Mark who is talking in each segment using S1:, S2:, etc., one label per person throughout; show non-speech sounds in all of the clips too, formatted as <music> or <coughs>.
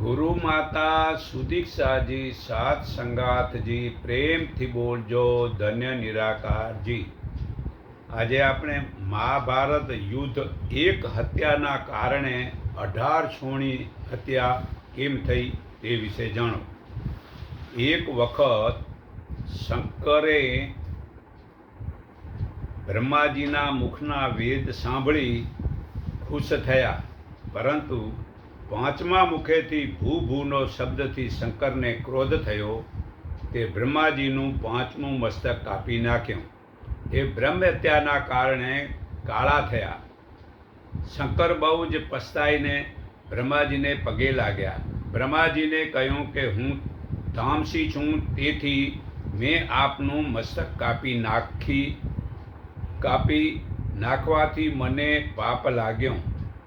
S1: ગુરુ માતા સુદીક્ષાજી, સાત સંગાતજી, પ્રેમથી બોલજો, ધન્ય નિરાકારજી. આજે આપણે મહાભારત યુદ્ધ એક હત્યાના કારણે અઢાર છોણી હત્યા કેમ થઈ તે વિશે જાણો. એક વખત શંકરે બ્રહ્માજીના મુખના વેદ સાંભળી ખુશ થયા, પરંતુ પાંચમા મુખેથી ભૂ ભૂનો શબ્દથી શંકરને ક્રોધ થયો, તે બ્રહ્માજીનું પાંચમું મસ્તક કાપી નાખ્યું. એ બ્રહ્મ હત્યાના કારણે કાળા થયા. શંકર બહુ જ પસ્તાઈને બ્રહ્માજીને પગે લાગ્યા. બ્રહ્માજીને કહ્યું કે હું તામસી છું, તેથી મેં આપનું મસ્તક કાપી નાખી, કાપી નાખવાથી મને પાપ લાગ્યો.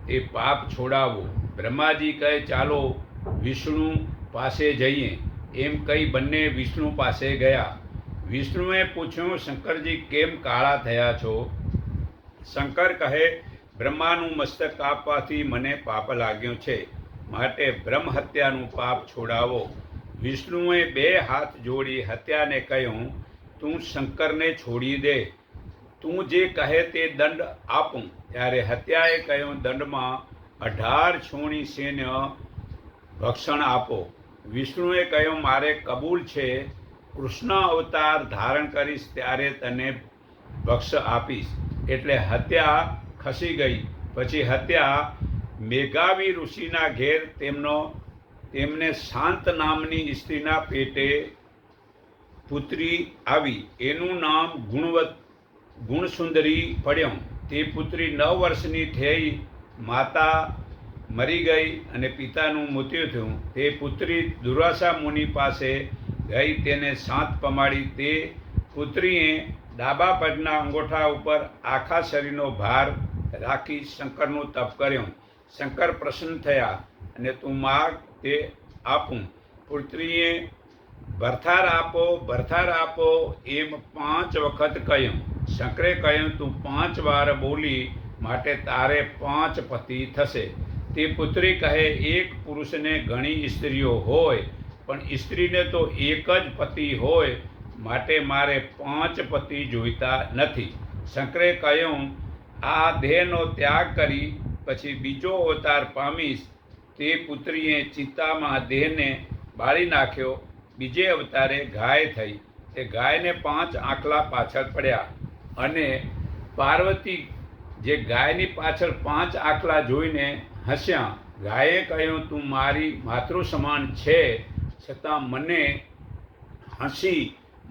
S1: એ પાપ છોડાવો. બ્રહ્માજી કહે, ચાલો વિષ્ણુ પાસે જઈએ. એમ કહી બંને વિષ્ણુ પાસે ગયા. વિષ્ણુએ પૂછ્યું, શંકરજી, કેમ કાળા થયા છો? શંકર કહે, બ્રહ્માનું મસ્તક કાપવાથી મને પાપ લાગ્યો છે. માટે બ્રહ્મ હત્યાનું પાપ છોડાવો. વિષ્ણુએ બે હાથ જોડી હત્યાને કહ્યું, તું શંકરને છોડી દે. તું જે કહે તે દંડ આપું. ત્યારે હત્યાએ કહ્યું, દંડમાં અઢાર છોણી સૈન્ય ભક્ષણ આપો. વિષ્ણુએ કહ્યું, મારે કબૂલ છે. કૃષ્ણ અવતાર ધારણ કરીશ ત્યારે તને ભક્ષ આપીશ. એટલે હત્યા ખસી ગઈ. પછી હત્યા મેઘાવી ઋષિના ઘેર તેમનો, તેમને શાંત નામની સ્ત્રીના પેટે પુત્રી આવી. એનું નામ ગુણવત, ગુણસુંદરી પડ્યું. તે પુત્રી નવ વર્ષની થઈ માતા મરી ગઈ અને પિતાનું મૃત્યુ થયું. તે પુત્રી દુર્વાસા મુનિ પાસે ગઈ. તેને શાંત પમાડી. તે પુત્રીએ ડાબા પગના અંગોઠા ઉપર આખા શરીરનો ભાર રાખી શંકરનું તપ કર્યું. શંકર પ્રસન્ન થયા અને તું માગ તે આપું. પુત્રીએ, ભરથાર આપો ભરથાર આપો એમ પાંચ વખત કહ્યું. શંકરે કહ્યું, તું પાંચ વાર બોલી માટે તારે પાંચ પતિ થશે. તે પુત્રી કહે, એક પુરુષને ઘણી સ્ત્રીઓ હોય, પણ સ્ત્રીને તો એક જ પતિ હોય, માટે મારે પાંચ પતિ જોઈતા નથી. શંકરે કહ્યું, આ દેહનો ત્યાગ કરી, પછી બીજો અવતાર પામીશ. તે પુત્રીએ ચિત્તામાં દેહને બાળી નાખ્યો. બીજે અવતારે ગાય થઈ. તે ગાયને પાંચ આંખલા પાછળ પડ્યા અને પાર્વતી જે ગાયની પાછળ પાંચ આંકલા જોઈને હસ્યા, ગાયે કહ્યું, તું મારી માતૃ સમાન છે, છતાં મને હસી,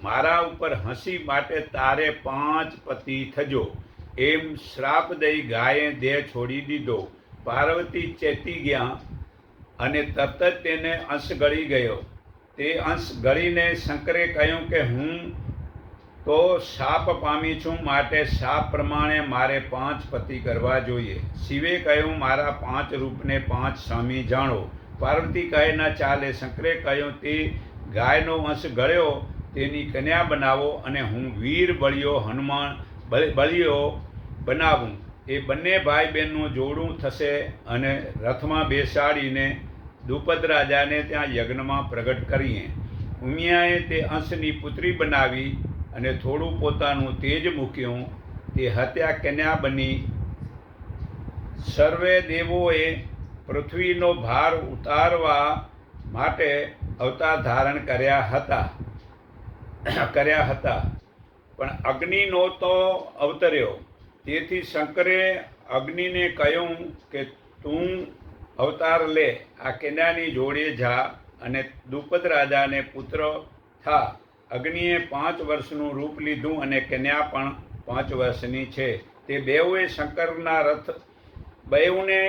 S1: મારા ઉપર હસી માટે તારે પાંચ પતિ થજો. એમ શ્રાપ દઈ ગાયે દેહ છોડી દીધો. પાર્વતી ચેતી ગયા અને તરત તેને અંશ ગળી ગયો. તે અંશ ગળીને શંકરે કહ્યું કે, હું તો શાપ પામી છું માટે શાપ પ્રમાણે મારે પાંચ પતિ કરવા જોઈએ. શિવે કહ્યું, મારા પાંચ રૂપને પાંચ સ્વામી જાણો. પાર્વતી કહે, ન ચાલે. શંકરે કહ્યું, તે ગાયનો વંશ ગળ્યો, તેની કન્યા બનાવો અને હું વીર બળિયો હનુમાન બળ- બળિયો બનાવું. એ બંને ભાઈ બહેનનું જોડું થશે અને રથમાં બેસાડીને દ્રુપદ રાજાને ત્યાં યજ્ઞમાં પ્રગટ કરીએ. ઉમિયાએ તે અંશની પુત્રી બનાવી અને થોડું પોતાનું તેજ મૂક્યું, તે હત્યા કન્યા બની. સર્વે દેવોએ પૃથ્વીનો ભાર ઉતારવા માટે અવતાર ધારણ કર્યા હતા. <coughs> કર્યા હતા. પણ અગ્નિ તો અવતર્યો. તેથી શંકરે અગ્નિને કહ્યું કે તું અવતાર લે. આ કન્યાની જોડે જા અને દ્રુપદ રાજાને પુત્ર થા. અગ્નિએ પાંચ વર્ષનું રૂપ લીધું અને કન્યા પણ પાંચ વર્ષની છે. તે બેઉએ શંકરના રથ, બેઉને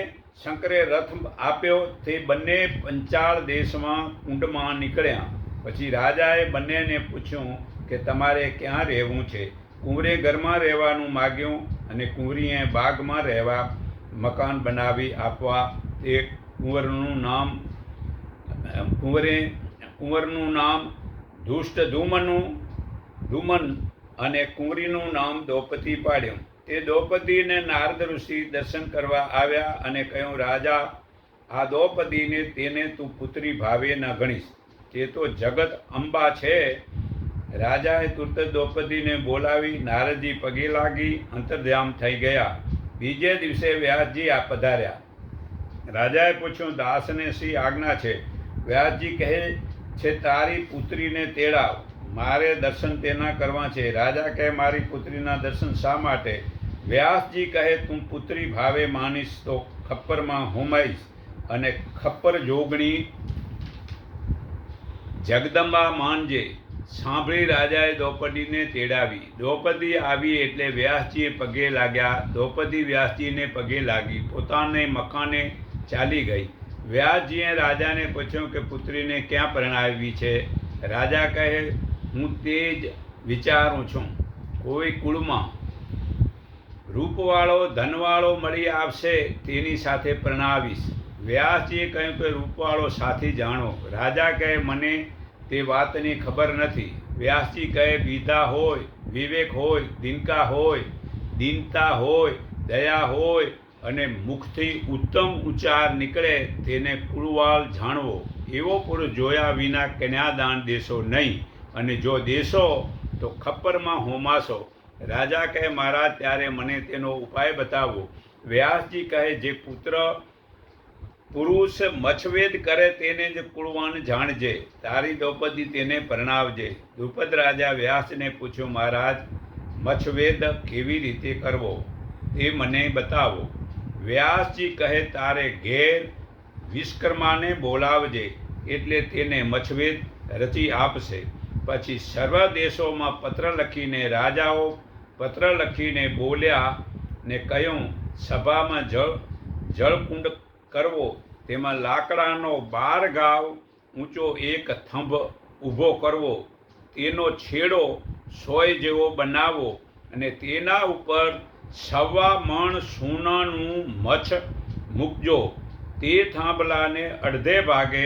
S1: શંકરે રથ આપ્યો. તે બંને પંચાળ દેશમાં કુંડમાં નીકળ્યા. પછી રાજાએ બંનેને પૂછ્યું કે તમારે ક્યાં રહેવું છે? કુંવરે ઘરમાં રહેવાનું માગ્યું અને કુંવરીએ બાગમાં રહેવા મકાન બનાવી આપવા તે કુંવરનું નામ, કુંવરે કુંવરનું નામ દુષ્ટ ધૂમનું ધૂમન અને કુંવરીનું નામ દ્રૌપદી પાડ્યું. તે દ્રૌપદીને નારદ ઋષિ દર્શન કરવા આવ્યા અને કહ્યું, રાજા, આ દ્રૌપદીને તેને તું પુત્રી ભાવે ન ગણીશ. તે તો જગત અંબા છે. રાજાએ તુરત દ્રૌપદીને બોલાવી, નારદજી પગે લાગી, અંતર્ધામ થઈ ગયા. બીજે દિવસે વ્યાસજી આ પધાર્યા. રાજાએ પૂછ્યું, દાસને શી આજ્ઞા છે? વ્યાસજી કહે છે, તારી પુત્રીને તેડાવ. મારે દર્શન તેના કરવા છે. રાજા કહે, મારી પુત્રીના દર્શન શા માટે? વ્યાસજી કહે, તું પુત્રી ભાવે માનીશ તો ખપ્પરમાં હોમાઈશ. અને ખપ્પર જોગણી જગદંબા માનજે. સાંભળી રાજાએ દ્રૌપદીને તેડાવી. દ્રૌપદી આવી એટલે વ્યાસજીએ પગે લાગ્યા. દ્રૌપદી વ્યાસજીને પગે લાગી. પોતાને મકાને ચાલી ગઈ. વ્યાસજીએ રાજાને પૂછ્યું કે પુત્રીને ક્યાં પરણાવી છે? રાજા કહે, હું તે જ વિચારું છું. કોઈ કુળમાં રૂપવાળો, ધનવાળો મળી આવશે તેની સાથે પ્રણાવીશ વ્યાસજીએ કહ્યું કે, રૂપવાળો સાથી જાણો. રાજા કહે, મને તે વાતની ખબર નથી. વ્યાસજી કહે વિધા હોય, વિવેક હોય, દિનકા હોય, દિનતા હોય, દયા હોય અને મુખથી ઉત્તમ ઉચ્ચાર નીકળે તેને કુળવાળ જાણવો. એવો પુરુષ જોયા વિના કન્યાદાન દેશો નહીં. અને જો દેશો, તો ખપ્પરમાં હોમાશો. રાજા કહે, મહારાજ, ત્યારે મને તેનો ઉપાય બતાવો. વ્યાસજી કહે, જે પુત્ર પુરુષ મચ્છવેદ કરે તેને જ કુળવાન જાણજે. તારી દ્રૌપદી તેને પરણાવજે. દ્રુપદ રાજા વ્યાસને પૂછ્યું, મહારાજ, મચ્છવેદ કેવી રીતે કરવો? તે મને બતાવો. વ્યાસજી કહે, તારે ઘેર વિશ્વકર્માને બોલાવજે, એટલે તેને મચ્છવેદ રચી આપશે. પછી સર્વ દેશોમાં પત્ર લખીને રાજાઓ પત્ર લખીને બોલ્યા ને કહ્યું, સભામાં જળ જળકુંડ કરવો, તેમાં લાકડાનો બાર ગાવ ઊંચો એક થંભ ઊભો કરવો, તેનો છેડો સોય જેવો બનાવવો અને તેના ઉપર સવા મણ સોનાનું મચ્છ મૂકજો. તે થાંભલાને અડધે ભાગે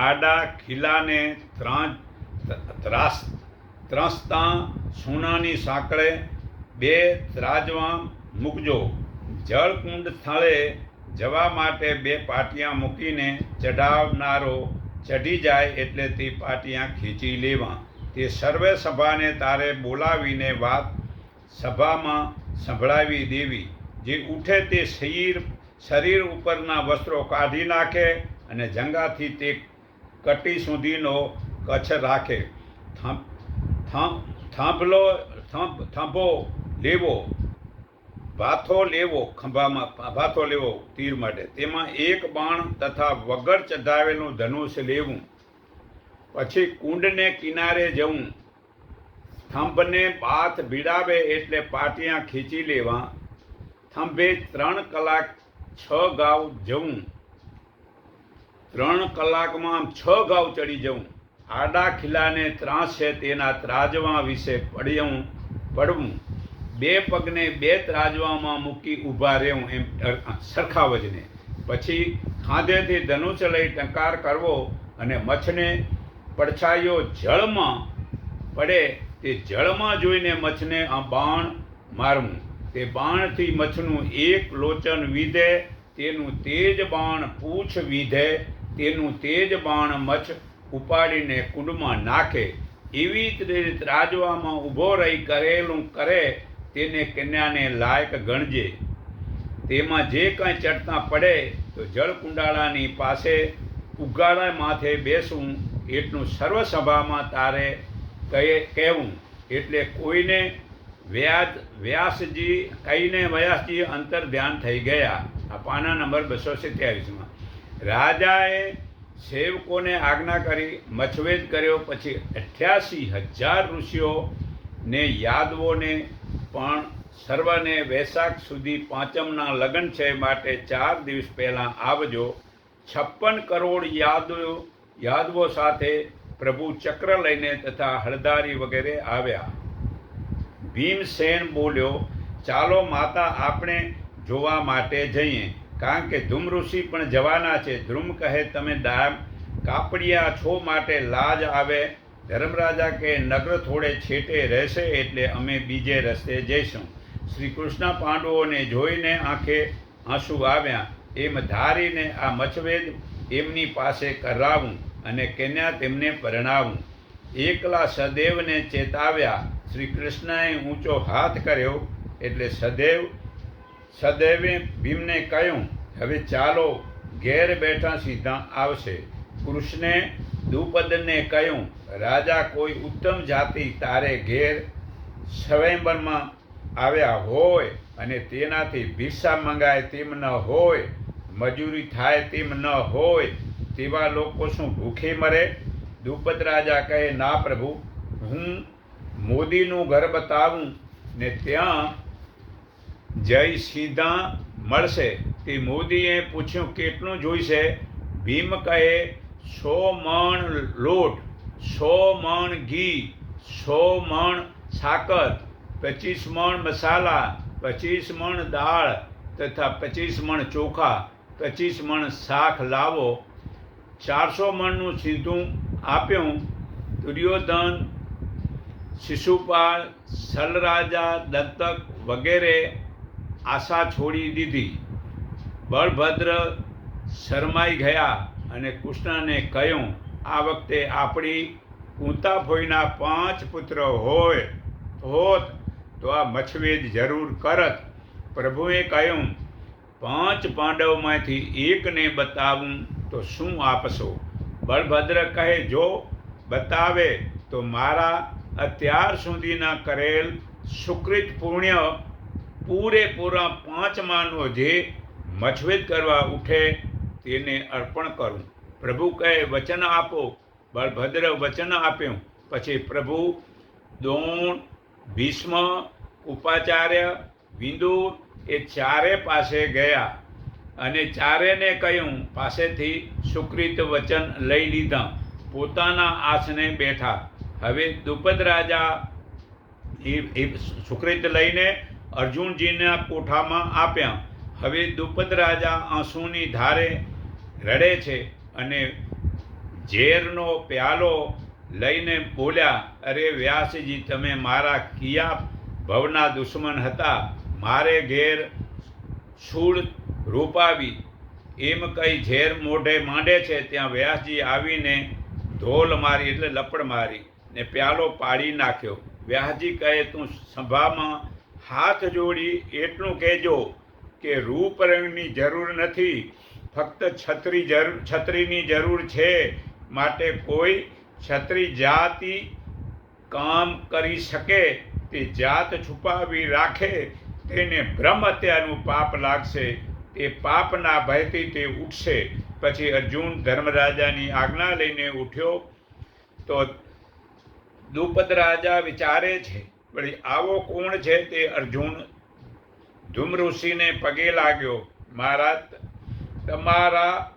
S1: આડા ખીલાને ત્રાસ, ત્રસતા સોનાની સાંકળે બે ત્રાજવા મૂકજો. જળકુંડ સ્થળે જવા માટે બે પાટિયા મૂકીને ચઢાવનારો ચઢી જાય એટલે તે પાટિયા ખીચી લેવા. તે સર્વે સભાને તારે બોલાવીને વાત સભામાં સંભળાવી દેવી, જે ઉઠે તે શરીર શરીર ઉપરના વસ્ત્રો કાઢી નાખે અને જંગાથી તે કટી સુધીનો કચ્છ રાખે. થાંભલો, થાંભ, થાંભો લેવો, ભાથો લેવો, ખંભામાં, ભાથો લેવો તીર માટે. તેમાં એક બાણ તથા વગર ચઢાવેલું ધનુષ લેવું. પછી કુંડને કિનારે જવું. થંભને બાથ ભીડાવે એટલે પાટિયા ખીચી લેવા. થંભે ત્રણ કલાક છ ગાવ જવું. ત્રણ કલાકમાં છ ગાવ ચડી જવું. આડા ખીલાને ત્રાસ છે તેના ત્રાજવા વિશે પડ્યું, પડવું. બે પગને બે ત્રાજવામાં મૂકી ઊભા રહેવું એમ સરખાવજને સરખા વજને પછી ખાંધેથી ધનુષ લઈ ટંકાર કરવો અને મચ્છને પડછાયો જળમાં પડે તે જળમાં જોઈને મચ્છને આ બાણ મારવું. તે બાણથી મચ્છનું એક લોચન વિધે, તેનું તેજ બાણ પૂછ વિધે, તેનું તેજ બાણ મચ્છ ઉપાડીને કુંડમાં નાખે. એવી જ રીત રાજવામાં ઊભો રહી કરેલું કરે, તેને કન્યાને લાયક ગણજે. તેમાં જે કાંઈ ચડતા પડે, તો જળકુંડાળાની પાસે ઉગાડા માથે બેસવું એટલું સર્વસભામાં તારે કહે કહેવું. એટલે કોઈને વ્યાજ, વ્યાસજી, કહીને વ્યાસજી અંતર ધ્યાન થઈ ગયા. આ પાના નંબર બસો સત્યાવીસમાં. રાજાએ સેવકોને આજ્ઞા કરી મછવેદ કર્યો. પછી અઠ્યાસી હજાર ઋષિઓને યાદવોને પણ સર્વને વૈશાખ સુધી પાંચમના લગ્ન છે માટે ચાર દિવસ પહેલાં આવજો. છપ્પન કરોડ યાદવો યાદવો સાથે પ્રભુ ચક્ર લઈને તથા હળદારી વગેરે આવ્યા. ભીમસેન બોલ્યો, ચાલો માતા, આપણે જોવા માટે જઈએ, કારણ કે ધૂમ ઋષિ પણ જવાના છે. ધ્રુમ કહે, તમે ડામ કાપડિયા છો માટે લાજ આવે. ધર્મરાજા કે, નગર થોડે છેટે રહેશે એટલે અમે બીજે રસ્તે જઈશું. શ્રી કૃષ્ણ પાંડવોને જોઈને આંખે આંસુ આવ્યા. એમ ધારીને આ મચવેદ એમની પાસે કરાવું. અને કન્યા તેમને પરણાવું. એકલા સદેવને ચેતાવ્યા શ્રી કૃષ્ણએ ઊંચો હાથ કર્યો, એટલે સદેવ, સદેવે ભીમને કહ્યું, હવે ચાલો ઘેર બેઠા સીધા આવશે. કૃષ્ણે દ્રુપદને કહ્યું, રાજા કોઈ ઉત્તમ જાતિ તારે ઘેર સ્વયંવરમાં આવ્યા હોય અને તેનાથી ભિક્ષા મંગાય તેમ ન હોય, મજૂરી થાય તેમ ન હોય તેવા લોકો શું ભૂખે મરે? દુપત રાજા કહે, ના પ્રભુ, હું મોદીનું ઘર બતાવું ને ત્યાં જય સીધા મળશે. તે મોદીએ પૂછ્યું, કેટલું જોઈશે? ભીમ કહે, સો મણ લોટ, સો મણ ઘી, સો મણ સાકર પચીસ મણ મસાલા, પચીસ મણ દાળ તથા પચીસ મણ ચોખા, પચીસ મણ શાક લાવો. ચારસો મણનું સીધું આપ્યું. દુર્યોધન, શિશુપાલ, સલરાજા, દત્તક વગેરે આશા છોડી દીધી. બળભદ્ર શરમાઈ ગયા અને કૃષ્ણને કહ્યું, આ વખતે આપણી કુંતા ફોઈના પાંચ પુત્ર હોય, હોત તો આ મચ્છવેદ જરૂર કરત. પ્રભુએ કહ્યું, પાંચ પાંડવમાંથી એકને બતાવું તો શું આપશો? બળભદ્ર કહે, જો બતાવે તો મારા અત્યાર સુધીના કરેલ સુકૃત પુણ્ય પૂરેપૂરા પાંચમાનો જે મછવેદ કરવા ઉઠે તેને અર્પણ કરું. પ્રભુ કહે, વચન આપો. બળભદ્ર વચન આપ્યું. પછી પ્રભુ દ્રોણ ભીષ્મ, ઉપાચાર્ય, વિંદુર એ ચારે પાસે ગયા. અને ચારેને કહ્યું, પાસેથી સુકૃત વચન લઈ લીધા, પોતાના આસને બેઠા. હવે દ્રુપદ રાજા સુકૃત લઈને અર્જુનજીના કોઠામાં આપ્યા. હવે દ્રુપદ રાજા આંસુની ધારે રડે છે અને ઝેરનો પ્યાલો લઈને બોલ્યા, અરે વ્યાસજી, તમે મારા કિયા ભવના દુશ્મન હતા. મારે ઘેર સૂળ રૂપાવી. એમ કઈ ઝેર મોઢે માંડે છે, ત્યાં વ્યાસજી આવીને ધોલ મારી એટલે લપડ મારી ને પ્યાલો પાડી નાખ્યો. વ્યાસજી કહે, તું સભામાં હાથ જોડી એટલું કહેજો કે રૂપ જરૂર નથી. ફક્ત છત્રી જરૂર છત્રીની જરૂર છે માટે કોઈ છત્રી જાતિ કામ કરી શકે. તે જાત છુપાવી રાખે, તેને બ્રહ્મ હત્યાનું પાપ લાગશે. તે પાપના ભયથી તે ઉઠશે. પછી અર્જુન ધર્મરાજાની આજ્ઞા લઈને ઉઠ્યો. તો દ્રુપદ રાજા વિચારે છે, વળી આવો કોણ છે? તે અર્જુન ધૂમ ઋષિને પગે લાગ્યો. મહારાજ, તમારા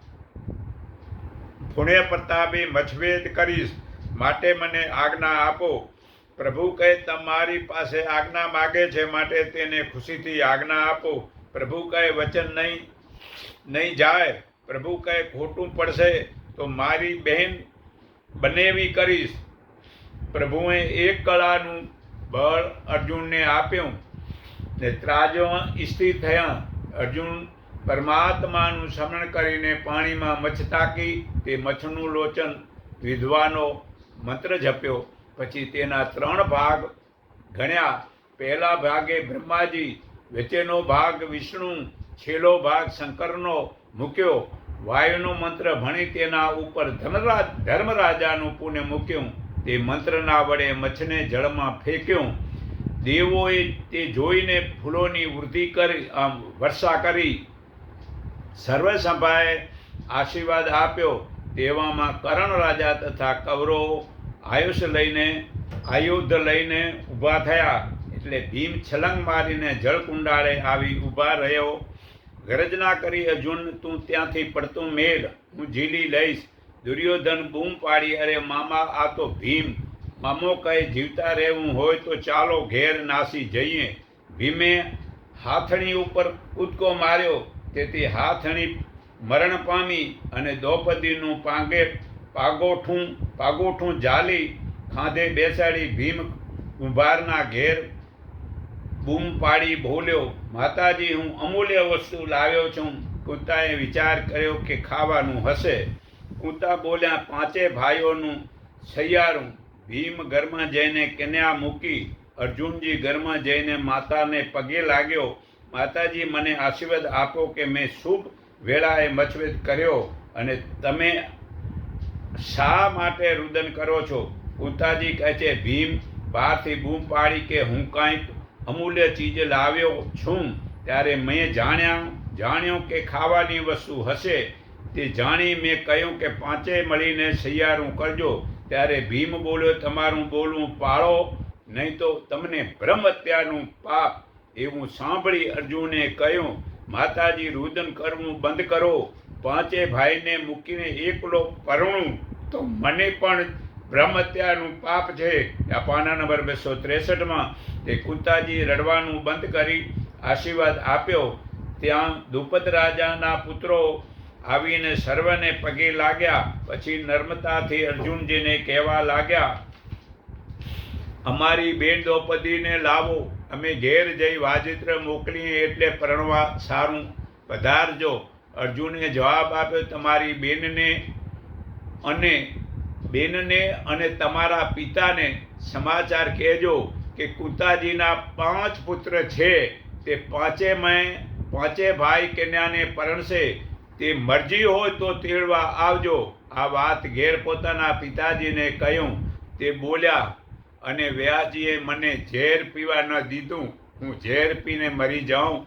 S1: પુણ્ય પ્રતાપે મછભેદ કરીશ. માટે મને આજ્ઞા આપો. પ્રભુ કહે, તમારી પાસે આજ્ઞા માગે છે, માટે તેને ખુશીથી આજ્ઞા આપો. પ્રભુ કહે વચન નહીં નહીં જાય, પ્રભુ કહે ખોટું પડશે, તો મારી બહેન બનેવી કરીશ. પ્રભુએ એક કળાનું બળ અર્જુનને આપ્યું. ને ત્રાજો સ્થિર થયા. અર્જુન પરમાત્માનું શમણ કરીને પાણીમાં મચ્છ તાકી તે મચ્છનું લોચન વિધવાનો મંત્ર જપ્યો. પછી તેના ત્રણ ભાગ ગણ્યા. પહેલા ભાગે બ્રહ્માજી વચ્ચેનો ભાગ વિષ્ણુ, છેલ્લો ભાગ શંકરનો મૂક્યો. વાયુનો મંત્ર ભણી તેના ઉપર ધનરાજ ધર્મરાજાનું પુણ્ય મૂક્યું. તે મંત્રના વડે મચ્છને જળમાં ફેંક્યું. દેવોએ તે જોઈને ફૂલોની વૃદ્ધિ કરી વર્ષા કરી. સર્વસભાએ આશીર્વાદ આપ્યો. તેવામાં કરણ રાજા તથા કૌરવો આયુષ લઈને, આયુધ લઈને ઊભા થયા. એટલે ભીમ છલંગ મારીને જળકુંડાળે આવી ઊભા રહ્યો. ગરજના કરી, અર્જુન, તું ત્યાંથી પડતું મેળ હું ઝીલી લઈશ. દુર્યોધન બૂમ પાડી, અરે મામા, આ તો ભીમ. મામો કહે જીવતા રહેવું હોય તો ચાલો ઘેર નાસી જઈએ. ભીમે હાથણી ઉપર કૂદકો માર્યો. તેથી હાથણી મરણ પામી અને દ્રૌપદીનું પાંગે પાગોઠું પાગોઠું જાલી ખાંધે બેસાડી ભીમ કુંભારના ઘેર બૂમ પાડી બોલ્યો, માતાજી, હું અમૂલ્ય વસ્તુ લાવ્યો છું. કૂતાએ વિચાર કર્યો કે ખાવાનું હશે. કૂતા બોલ્યા, પાંચે ભાઈઓનું સૈયારું. ભીમ ઘરમાં જઈને કન્યા મૂકી. અર્જુનજી ઘરમાં જઈને માતાને પગે લાગ્યો. માતાજી, મને આશીર્વાદ આપો કે મેં શુભ વેળાએ મચવેદ કર્યો અને તમે શા માટે રુદન કરો છો? કુંતાજી કહે છે, ભીમ, બહારથી બૂમ પાડી કે હું કાંઈક અમૂલ્ય ચીજ લાવ્યો છું. ત્યારે મેં જાણ્યા, જાણ્યો કે ખાવાની વસ્તુ હશે. તે જાણી મેં કહ્યું કે પાંચે મળીને સૈયારું કરજો. ત્યારે ભીમ બોલ્યો, તમારું બોલવું પાળો, નહીં તો તમને બ્રહ્મ હત્યાનું પાપ. એવું સાંભળી અર્જુને કહ્યું, માતાજી, રુદન કરવું બંધ કરો. પાંચે ભાઈને મૂકીને એકલો પરણું તો મને પણ બ્રહ્મ હત્યાનું પાપ છે. આ પાના નંબર બસો ત્રેસઠમાં તે કુંતાજી રડવાનું બંધ કરી આશીર્વાદ આપ્યો. ત્યાં દ્રુપદ રાજાના પુત્રો આવીને સર્વને પગે લાગ્યા. પછી નર્મદાથી અર્જુનજીને કહેવા લાગ્યા, અમારી બેન દ્રૌપદીને લાવો. અમે ઘેર જઈ વાજિત્ર મોકલીએ એટલે પરણવા સારું. પધારજો. અર્જુને જવાબ આપ્યો, તમારી બેનને અને બેનને અને તમારા પિતાને સમાચાર કહેજો કે કુંતાજીના પાંચ પુત્ર છે. તે પાંચે મેં, પાંચે ભાઈ કન્યાને પરણશે. તે મરજી હોય તો તેડવા આવજો. આ વાત ઘેર પોતાના પિતાજીને કહ્યું. તે બોલ્યા, અને વ્યાજીએ મને ઝેર પીવા ન દીધું. હું ઝેર પીને મરી જાઉં.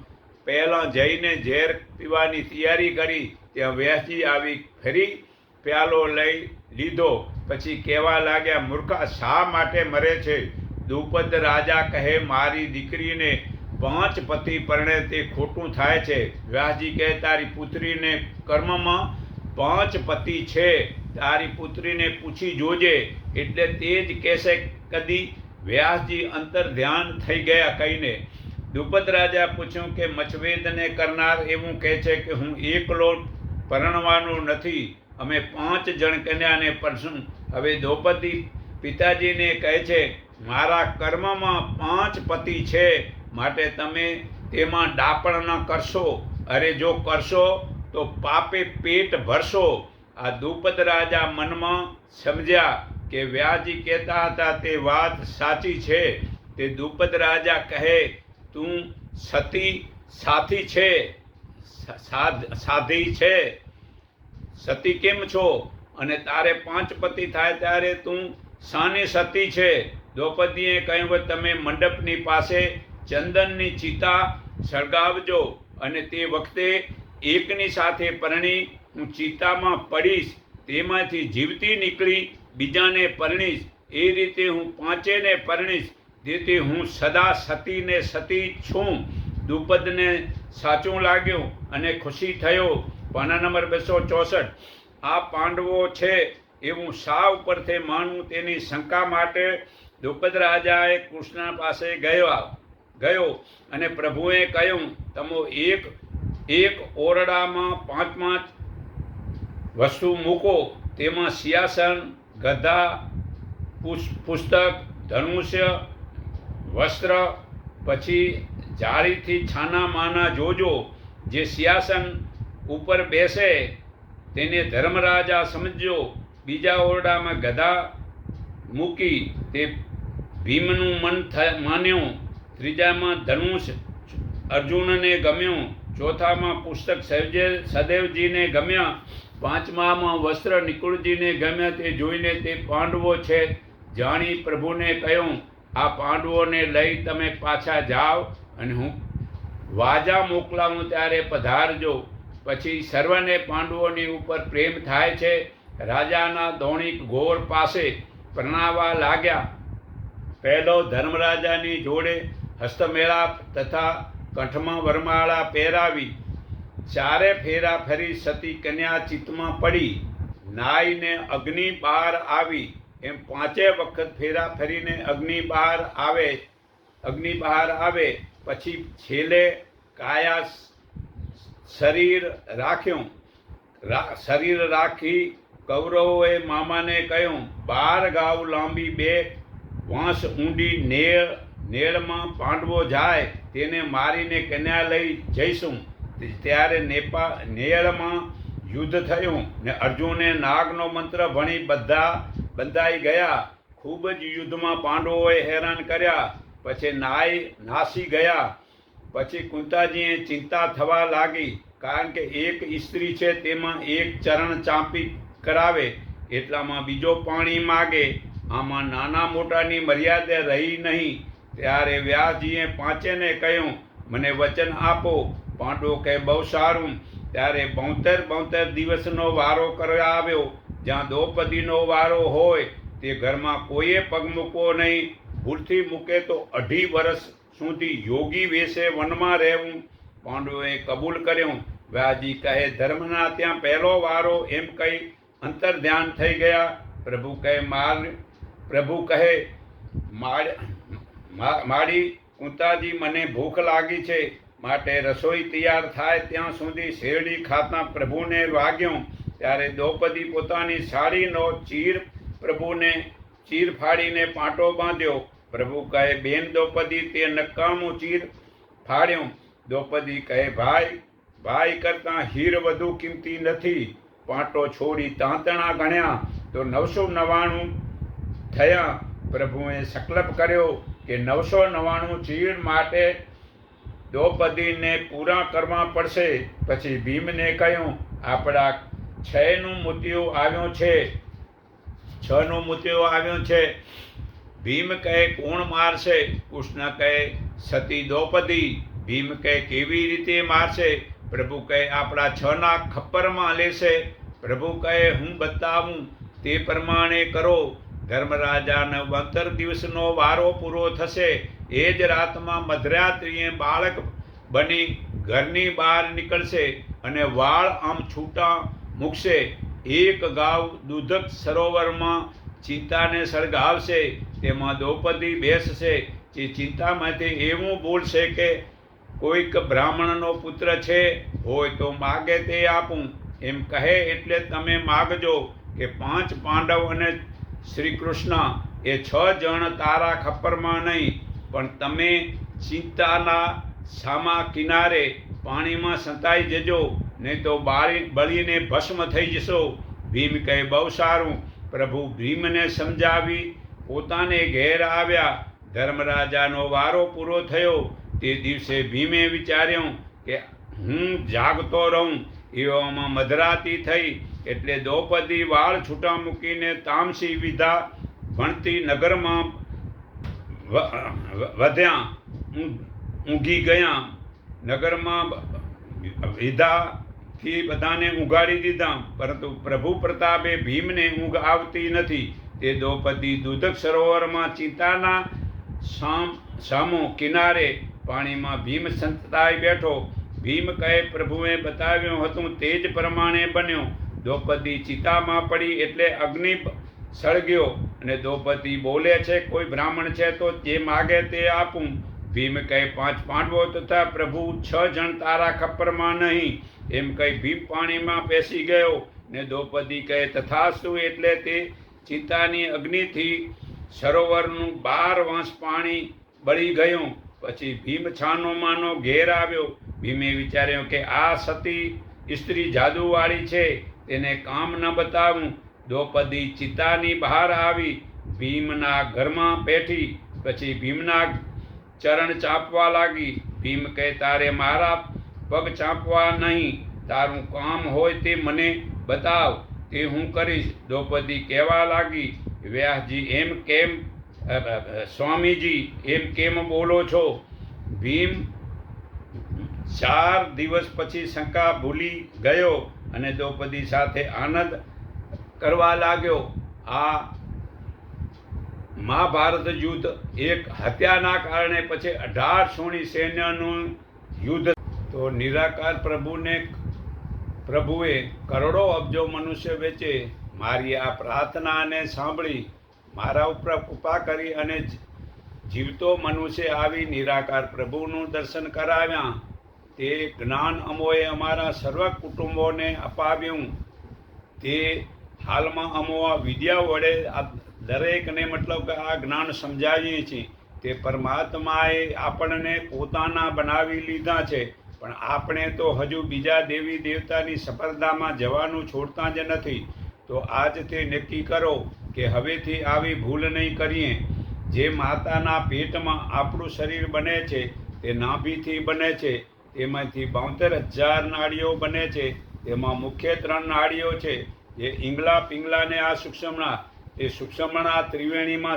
S1: પહેલાં જઈને ઝેર પીવાની તૈયારી કરી. ત્યાં વ્યાસજી આવી ફરી પ્યાલો લઈ લીધો. પછી કહેવા લાગ્યા, મૂર્ખા શા માટે મરે છે? દ્રુપદ રાજા કહે, મારી દીકરીને પાંચ પતિ પરણે તે ખોટું થાય છે. વ્યાસજી કહે, તારી પુત્રીને કર્મમાં પાંચ પતિ છે. તારી પુત્રીને પૂછી જોજે. એટલે તે જ કહેશે, કદી. વ્યાસજી અંતર ધ્યાન થઈ ગયા કહીને. દ્રુપદ રાજા પૂછ્યું કે મચવેદને કરનાર એવું કહે છે કે હું એકલો પરણવાનો નથી. અમે પાંચ જણ કન્યાને પરશું હવે દ્રૌપદી પિતાજીને કહે છે, મારા કર્મમાં પાંચ પતિ છે, માટે તમે તેમાં ડાપણ ન કરશો. અરે જો કરશો, તો પાપે પેટ ભરશો. આ દ્રુપદ રાજા મનમાં સમજ્યા કે વ્યાજી કહેતા હતા, તે વાત સાચી છે. તે દ્રુપદ રાજા કહે, તું સતી સાથી છે સાધી છે. સતી કેમ છો? અને તારે પાંચ પતિ થાય ત્યારે તું શાની સતી છે? દ્રૌપદીએ કહ્યું કે તમે મંડપની પાસે ચંદનની ચિતા સળગાવજો. અને તે વખતે એકની સાથે પરણી હું ચિતામાં પડીશ, તેમાંથી જીવતી નીકળી, બીજાને પરણીશ. એ રીતે હું પાંચેને પરણીશ, જેથી હું સદા સતીને સતી છું. દ્રુપદને સાચું લાગ્યું અને ખુશી થયો. પાના નંબર બસો ચોસઠ. આ પાંડવો છે એવું સાવ પરથી માનવું તેની શંકા માટે દ્રુપદ રાજાએ કૃષ્ણ પાસે ગયા, ગયો અને પ્રભુએ કહ્યું, તમે એક એક ઓરડામાં પાંચ પાંચ વસ્તુ મૂકો. તેમાં સિંહાસન, ગધા, પુસ- પુસ્તક, ધનુષ્ય, વસ્ત્ર, પછી જાળીથી છાના માના જોજો, જે સિંહાસન ઉપર બેસે, તેને ધર્મરાજા સમજ્યો. બીજા ઓરડામાં ગધા મૂકી તે ભીમનું મન માન્યું. ત્રીજામાં ધનુષ અર્જુનને ગમ્યું. ચોથામાં પુસ્તક સહજે સદેવજીને ગમ્યા. પાંચમામાં વસ્ત્ર નિકુળજીને ગમ્યા. તે જોઈને તે પાંડવો છે. જાણી પ્રભુને કહ્યું, આ પાંડવોને લઈ તમે પાછા જાઓ અને હું વાજા મોકલાવું ત્યારે પધારજો. પછી સર્વને પાંડવોની ઉપર પ્રેમ થાય છે. રાજાના દોણિક ગોર પાસે પ્રણાવા લાગ્યા. પહેલો ધર્મરાજાની જોડે હસ્તમેળાપ તથા કંઠમાં વરમાળા પહેરાવી. ચારે ફેરા ફરી સતી કન્યા ચિત્તમાં પડી. નાઈને અગ્નિ બહાર આવી. એમ પાંચે વખત ફેરા ફરીને અગ્નિ બહાર આવે. અગ્નિ બહાર આવે. પછી છેલ્લે કાયા શરીર રાખ્યું. શરીર રાખી કૌરવોએ મામાને કહ્યું, બાર ગાઉ લાંબી બે, વાંસ ઊંડી નેળ નેળમાં પાંડવો જાય, તેને મારીને કન્યા લઈ જઈશું. ત્યારે નેપા નેળમાં યુદ્ધ થયું ને અર્જુને નાગનો મંત્ર ભણી બધા બંધાઈ ગયા. ખૂબ જ યુદ્ધમાં પાંડવોએ હેરાન કર્યા, પછી નાય નાસી ગયા. પછી કુંતાજીએ ચિંતા થવા લાગી, કારણ કે એક ઇસ્ત્રી છે તેમાં એક ચરણ ચાંપી કરાવે, એટલામાં બીજો પાણી માગે. આમાં નાના મોટાની મર્યાદા રહી નહીં. ત્યારે વ્યાસજીએ પાંચેને કહ્યું, મને વચન આપો. પાંડો કહે, બહુ સારું. ત્યારે બોતેર બોતેર દિવસનો વારો કરાવ્યો. જ્યાં દ્રૌપદીનો વારો હોય, તે ઘરમાં કોઈએ પગ મૂકવો નહીં. ભૂલથી મૂકે તો અઢી વર્ષ સુધી યોગી વેશે વનમાં રહેવું. પાંડવોએ કબૂલ કર્યું. વ્યાજી કહે, ધર્મના ત્યાં પહેલો વારો એમ કહી અંતર ધ્યાન થઈ ગયા. પ્રભુ કહે, માર પ્રભુ કહે માળ મા- માડી કુંતાજી, મને ભૂખ લાગી છે. માટે રસોઈ તૈયાર થાય ત્યાં સુધી શેરડી ખાતા પ્રભુને વાગ્યું. ત્યારે દ્રૌપદી પોતાની સાડીનો ચીર પ્રભુને ચીર ફાડીને પાટો બાંધ્યો. પ્રભુ કહે બેન દ્રૌપદી તે નકામું ચીર ફાડ્યું. દ્રૌપદી કહે, ભાઈ ભાઈ કરતાં હીર વધુ કિંમતી નથી. પાટો છોડી તાંતણા ગણ્યા તો નવસો નવ્વાણું થયા. પ્રભુએ સંકલ્પ કર્યો કે નવસો નવ્વાણું ચીર માટે દ્રૌપદીને પૂરા કરવા પડશે. પછી ભીમને કહ્યું, આપણા છનું મૃત્યુ આવ્યું છે. છનું મૃત્યુ આવ્યું છે. ભીમ કહે કોણ મારશે? કૃષ્ણ કહે સતી દ્રૌપદી, ભીમ કહે કેવી રીતે મારશે? પ્રભુ કહે આપણા છના ખપ્પરમાં લેશે. પ્રભુ કહે હું બતાવું, તે પ્રમાણે કરો. ધર્મરાજાને વંતર દિવસનો વારો પૂરો થશે. એ જ રાતમાં મધરાત્રિએ બાળક બની ઘરની બહાર નીકળશે અને વાળ આમ છૂટા મૂકશે. એક ગાવ દૂધક સરોવરમાં ચિંતાને સળગાવશે, તેમાં દ્રૌપદી બેસશે. જે ચિંતામાંથી એવું બોલશે કે કોઈક બ્રાહ્મણનો પુત્ર છે, હોય તો માગે તે આપું. એમ કહે એટલે તમે માગજો કે પાંચ પાંડવ અને શ્રી કૃષ્ણ એ છ જણ તારા ખપ્પરમાં નહીં, પણ તમે ચિંતાના સામા કિનારે પાણીમાં સંતાઈ જજો, નહીં તો બાળી બળીને ભસ્મ થઈ જશો. ભીમ કહે, બહુ સારું. પ્રભુ ભીમને સમજાવી પોતાને ઘેર આવ્યા. ધર્મરાજાનો વારો પૂરો થયો. તે દિવસે ભીમે વિચાર્યું કે હું જાગતો રહું. એવામાં મધરાતી થઈ એટલે દ્રૌપદી વાળ છૂટા મૂકીને તામસી વિધા ભણતી નગરમાં વધ્યા. ઊંઘી ગયા. નગરમાં વિધાથી બધાને ઉગાડી દીધા, પરંતુ પ્રભુ પ્રતાપે ભીમને ઊંઘ આવતી નથી. તે દ્રૌપદી દૂધક સરોવરમાં ચિંતાના સામ, સામો કિનારે પાણીમાં ભીમ સંતાઈ બેઠો. ભીમ કહે, પ્રભુએ બતાવ્યું હતું તે જ પ્રમાણે બન્યો. દ્રૌપદી ચિતામાં પડી એટલે અગ્નિ સળગ્યો અને દ્રૌપદી બોલે છે, કોઈ બ્રાહ્મણ છે તો જે માગે તે આપું. ભીમ કહે, પાંચ પાંડવો તથા પ્રભુ છ જણ તારા ખપ્પરમાં નહીં. એમ કહી ભીમ પાણીમાં બેસી ગયો ને દ્રૌપદી કહે, તથાસ્તુ એટલે તે ચિતાની અગ્નિથી સરોવરનું બાર વાંસ પાણી બળી ગયું. પછી ભીમ છાનો માનો ઘેર આવ્યો. ભીમે વિચાર્યું કે આ સતી સ્ત્રી જાદુવાળી છે, તેને કામ ન બતાવું. દ્રૌપદી ચિતાની બહાર આવી, ભીમના ઘરમાં બેઠી. પછી ભીમના ચરણ ચાપવા લાગી. ભીમ કહે, તારે મારા પગ ચાંપવા નહીં. તારું કામ હોય તે મને બતાવ. તે હું કરીશ. દ્રૌપદી કહેવા લાગી, વ્યાસજી, એમ કેમ સ્વામીજી, એમ કેમ બોલો છો? ભીમ ચાર દિવસ પછી શંકા ભૂલી ગયો અને દ્રૌપદી સાથે આનંદ કરવા લાગ્યો. આ મહાભારત યુદ્ધ એક હત્યાના કારણે પછી અઢાર સોની સૈન્યનું યુદ્ધ તો નિરાકાર પ્રભુને, પ્રભુએ કરોડો અબજો મનુષ્ય વેચે મારી આ પ્રાર્થનાને સાંભળી, મારા ઉપર કૃપા કરી અને જીવતો મનુષ્ય આવી નિરાકાર પ્રભુનું દર્શન કરાવ્યા. તે જ્ઞાન અમોએ અમારા સર્વ કુટુંબોને અપાવ્યું. તે હાલમાં અમો આ વિદ્યા વડે આ દરેકને મતલબ કે આ જ્ઞાન સમજાવીએ છીએ. તે પરમાત્માએ આપણને પોતાના બનાવી લીધા છે. પણ આપણે તો હજુ બીજા દેવી દેવતાની સ્પર્ધામાં જવાનું છોડતા જ નથી. તો આજથી નક્કી કરો કે હવેથી આવી ભૂલ નહીં કરીએ. જે માતાના પેટમાં આપણું શરીર બને છે, તે નાભીથી બને છે, તેમાંથી બોતેર હજાર નાળીઓ બને છે, તેમાં મુખ્ય ત્રણ નાળીઓ છે, જે ઈંગલા પિંગલાને આ સૂક્ષ્મણા, તે સૂક્ષ્મણા ત્રિવેણીમાં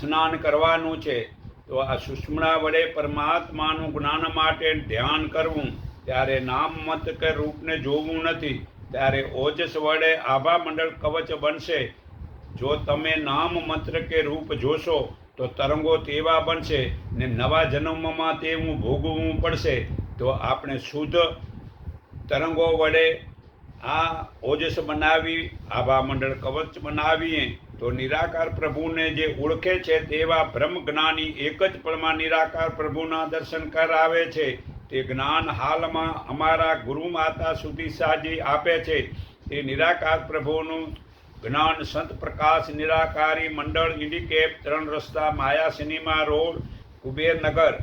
S1: સ્નાન કરવાનું છે. તો આ સુષ્મણા વડે પરમાત્માનું જ્ઞાન માટે ધ્યાન કરવું, ત્યારે નામ મત કે રૂપને જોવું નથી, ત્યારે ઓજસ વડે આભા મંડળ કવચ બનશે. જો તમે નામ મંત્ર કે રૂપ જોશો, તો તરંગો તેવા બનશે ને નવા જન્મમાં તેવું ભોગવવું પડશે. તો આપણે શુદ્ધ તરંગો વડે આ ઓજસ બનાવી, આભા મંડળ કવચ બનાવીએ. તો નિરાકાર પ્રભુને જે ઓળખે છે તેવા બ્રહ્મ જ્ઞાની એક જ પળમાં નિરાકાર પ્રભુના દર્શન કરાવે છે. તે જ્ઞાન હાલમાં અમારા ગુરુ માતા સુધી સાજી આપે છે. તે નિરાકાર પ્રભુનું જ્ઞાન સંત પ્રકાશ નિરાકારી મંડળ ઇન્ડિકેપ ત્રણ રસ્તા માયા સિનેમા રોડ, કુબેરનગર,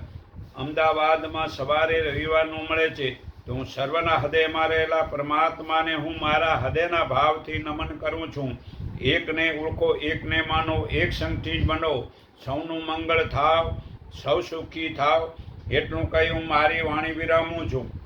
S1: અમદાવાદમાં સવારે રવિવારનું મળે છે. તો હું સર્વના હૃદયમાં રહેલા પરમાત્માને હું મારા હૃદયના ભાવથી નમન કરું છું. એકને ઓળખો, એકને માનો, એક સંગથી જ બનો. સૌનું મંગળ થાવ, સૌ સુખી થાવ. એટલું કહી હું મારી વાણી વિરામું છું.